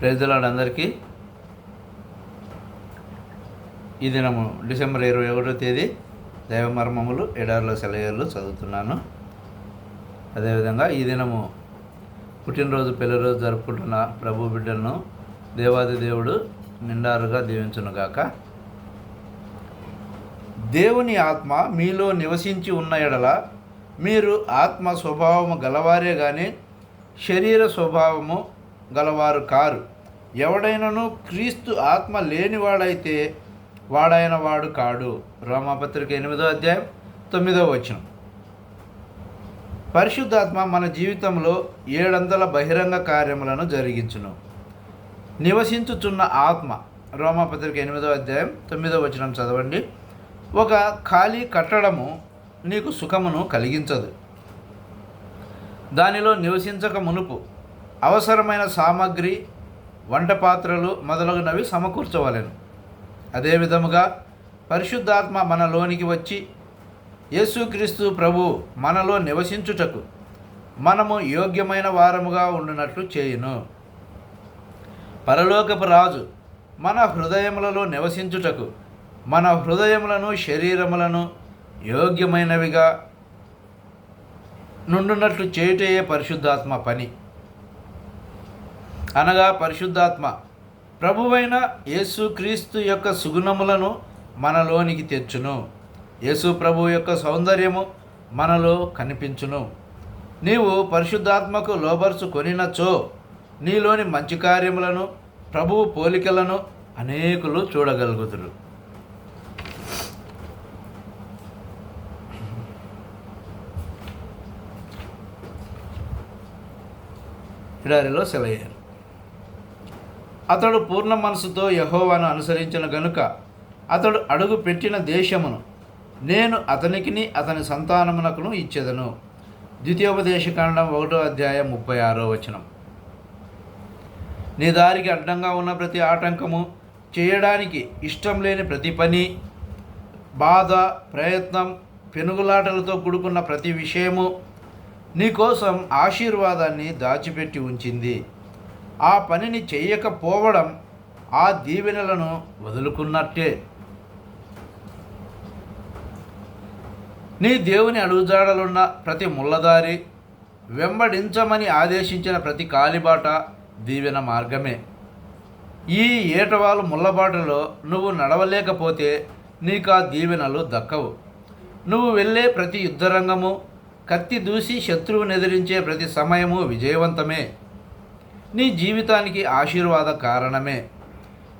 ప్రజలాడు అందరికీ. ఈ దినము డిసెంబర్ ఇరవై ఒకటో తేదీ దైవమర్మములు ఎడారిలో సెలయర్లు చదువుతున్నాను. అదేవిధంగా ఈ దినము పుట్టినరోజు పెళ్ళిరోజు జరుపుకుంటున్న ప్రభు బిడ్డలను దేవాది దేవుడు నిండారుగా దీవించునుగాక దేవుని ఆత్మ మీలో నివసించి ఉన్న ఎడల మీరు ఆత్మ స్వభావము గలవారే కానీ శరీర స్వభావము గలవారు కారు. ఎవడైనను క్రీస్తు ఆత్మ లేనివాడైతే వాడైన వాడు కాడు. రోమాపత్రిక ఎనిమిదో అధ్యాయం తొమ్మిదో వచనం. పరిశుద్ధాత్మ మన జీవితంలో ఏడందల బహిరంగ కార్యములను జరిగించును. నివసించుచున్న ఆత్మ రోమాపత్రిక ఎనిమిదో అధ్యాయం తొమ్మిదో వచనం చదవండి. ఒక ఖాళీ కట్టడము నీకు సుఖమును కలిగించదు. దానిలో నివసించక మునుపు అవసరమైన సామాగ్రి వంట పాత్రలు మొదలగునవి సమకూర్చవలెను. అదే విధముగా పరిశుద్ధాత్మ మనలోనికి వచ్చి యేసుక్రీస్తు ప్రభు మనలో నివసించుటకు మనము యోగ్యమైన వారముగా ఉండునట్లు చేయును. పరలోకపు రాజు మన హృదయములలో నివసించుటకు మన హృదయములను శరీరములను యోగ్యమైనవిగా నుండునట్లు చేయుటయే పరిశుద్ధాత్మ పని. అనగా పరిశుద్ధాత్మ. ప్రభువైన యేసుక్రీస్తు యొక్క సుగుణములను మనలోనికి తెచ్చును. యేసు ప్రభు యొక్క సౌందర్యము మనలో కనిపించును. నీవు పరిశుద్ధాత్మకు లోబర్చు కొనినచో నీలోని మంచి కార్యములను ప్రభువు పోలికలను అనేకులు చూడగలుగుతురు ఎడారిలో సెలయ్యారు అతడు పూర్ణ మనసుతో యహోవాను అనుసరించిన గనుక అతడు అడుగు పెట్టిన దేశమును నేను అతనికిని అతని సంతానమునకును ఇచ్చేదను. ద్వితీయోపదేశకాండం ఒకటో అధ్యాయం ముప్పై ఆరో వచనం. నీ దారికి అడ్డంగా ఉన్న ప్రతి ఆటంకము చేయడానికి ఇష్టం లేని ప్రతి పని బాధ ప్రయత్నం పెనుగులాటలతో కూడుకున్న ప్రతి విషయము నీకోసం ఆశీర్వాదాన్ని దాచిపెట్టి ఉంచింది. ఆ పనిని చేయకపోవడం ఆ దీవెనలను వదులుకున్నట్టే. నీ దేవుని అడుగుజాడలున్న ప్రతి ముళ్ళదారి వెంబడించమని ఆదేశించిన ప్రతి కాలిబాట దీవెన మార్గమే. ఈ ఏటవాలు ముళ్ళబాటలో నువ్వు నడవలేకపోతే నీకు ఆ దీవెనలు దక్కవు. నువ్వు వెళ్ళే ప్రతి యుద్ధరంగము కత్తి దూసి శత్రువుని ఎదిరించే ప్రతి సమయము విజయవంతమే. నీ జీవితానికి ఆశీర్వాద కారణమే.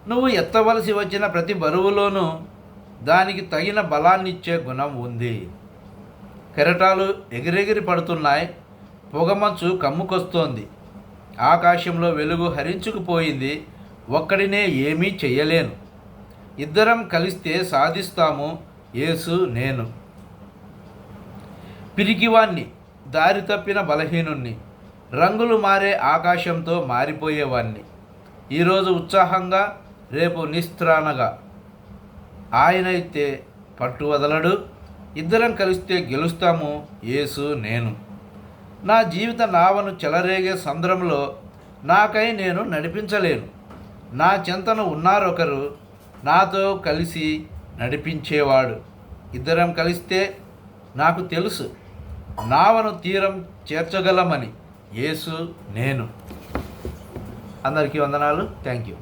నువ్వు ఎత్తవలసి వచ్చిన ప్రతి బరువులోనూ దానికి తగిన బలాన్నిచ్చే గుణం ఉంది. కెరటాలు ఎగిరెగిరి పడుతున్నాయి. పొగమంచు కమ్ముకొస్తోంది. ఆకాశంలో వెలుగు హరించుకుపోయింది. ఒక్కడినే ఏమీ చెయ్యలేను. ఇద్దరం కలిస్తే సాధిస్తాము. యేసు నేను. పిరికివాణ్ణి దారి తప్పిన బలహీనుణ్ణి. రంగులు మారే ఆకాశంతో మారిపోయేవాణ్ణి. ఈరోజు ఉత్సాహంగా రేపు నిస్త్రాణగా. ఆయనైతే పట్టు వదలడు ఇద్దరం కలిస్తే గెలుస్తాము యేసు నేను. నా జీవిత నావను చెలరేగే సంద్రంలో నాకై నేను నడిపించలేను. నా చింతన ఉన్నారొకరు నాతో కలిసి నడిపించేవాడు. ఇద్దరం కలిస్తే నాకు తెలుసు నావను తీరం చేర్చగలమని. యేసు నేను. అందరికీ వందనాలు. Thank you.